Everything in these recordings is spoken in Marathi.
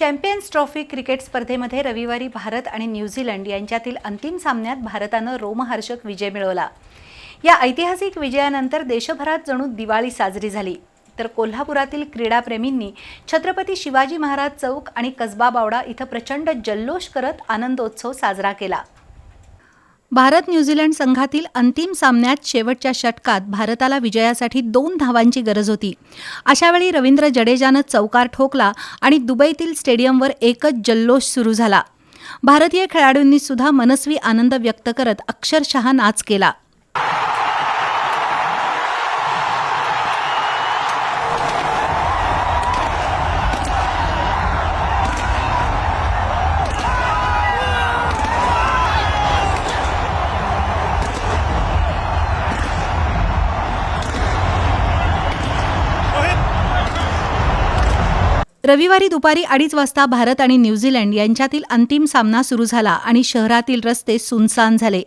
चॅम्पियन्स ट्रॉफी क्रिकेट स्पर्धेमध्ये रविवारी भारत आणि न्यूझीलंड यांच्यातील अंतिम सामन्यात भारतानं रोमहर्षक विजय मिळवला. या ऐतिहासिक विजयानंतर देशभरात जणू दिवाळी साजरी झाली. तर कोल्हापुरातील क्रीडाप्रेमींनी छत्रपती शिवाजी महाराज चौक आणि कसबा बावडा इथं प्रचंड जल्लोष करत आनंदोत्सव साजरा केला. भारत न्यूझीलंड संघातील अंतिम सामन्यात शेवटच्या षटकात भारताला विजयासाठी दोन धावांची गरज होती. अशावेळी रवींद्र जडेजानं चौकार ठोकला आणि दुबईतील स्टेडियमवर एकच जल्लोष सुरू झाला. भारतीय खेळाडूंनी सुद्धा मनस्वी आनंद व्यक्त करत अक्षरशः नाच केला. रविवारी दुपारी अडीच वाजता भारत आणि न्यूझीलंड यांच्यातील अंतिम सामना सुरू झाला आणि शहरातील रस्ते सुनसान झाले.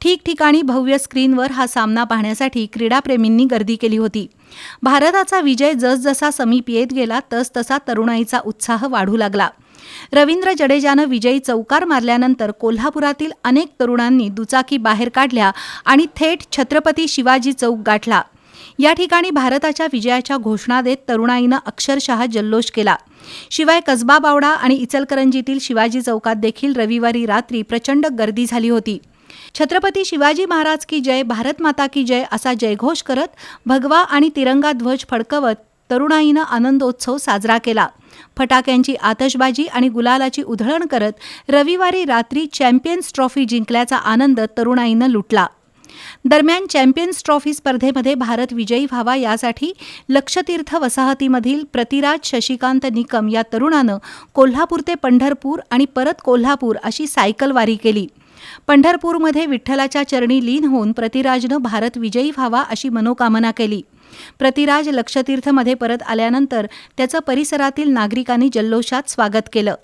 ठिकठिकाणी भव्य स्क्रीनवर हा सामना पाहण्यासाठी क्रीडाप्रेमींनी गर्दी केली होती. भारताचा विजय जसजसा समीप येत गेला तसतसा तरुणाईचा उत्साह वाढू लागला. रवींद्र जडेजानं विजयी चौकार मारल्यानंतर कोल्हापुरातील अनेक तरुणांनी दुचाकी बाहेर काढल्या आणि थेट छत्रपती शिवाजी चौक गाठला. या ठिकाणी भारताच्या विजयाच्या घोषणा देत तरुणाईनं अक्षरशः जल्लोष केला. शिवाय कसबा बावडा आणि इचलकरंजीतील शिवाजी चौकात देखील रविवारी रात्री प्रचंड गर्दी झाली होती. छत्रपती शिवाजी महाराज की जय भारत माता की जय असा जयघोष करत भगवा आणि तिरंगा ध्वज फडकवत तरुणाईनं आनंदोत्सव साजरा केला. फटाक्यांची आतषबाजी आणि गुलालाची उधळण करत रविवारी रात्री चॅम्पियन्स ट्रॉफी जिंकल्याचा आनंद तरुणाईनं लुटला. दरम्यान चॅम्पियन्स ट्रॉफी स्पर्धेमध्ये भारत विजयी व्हावा यासाठी लक्षतीर्थ वसाहतीमधील प्रतिराज शशिकांत निकम या तरुणानं कोल्हापूर ते पंढरपूर आणि परत कोल्हापूर अशी सायकलवारी केली. पंढरपूरमध्ये विठ्ठलाच्या चरणी लीन होऊन प्रतिराजनं भारत विजयी व्हावा अशी मनोकामना केली. प्रतिराज लक्षतीर्थमध्ये परत आल्यानंतर त्याचं परिसरातील नागरिकांनी जल्लोषात स्वागत केलं.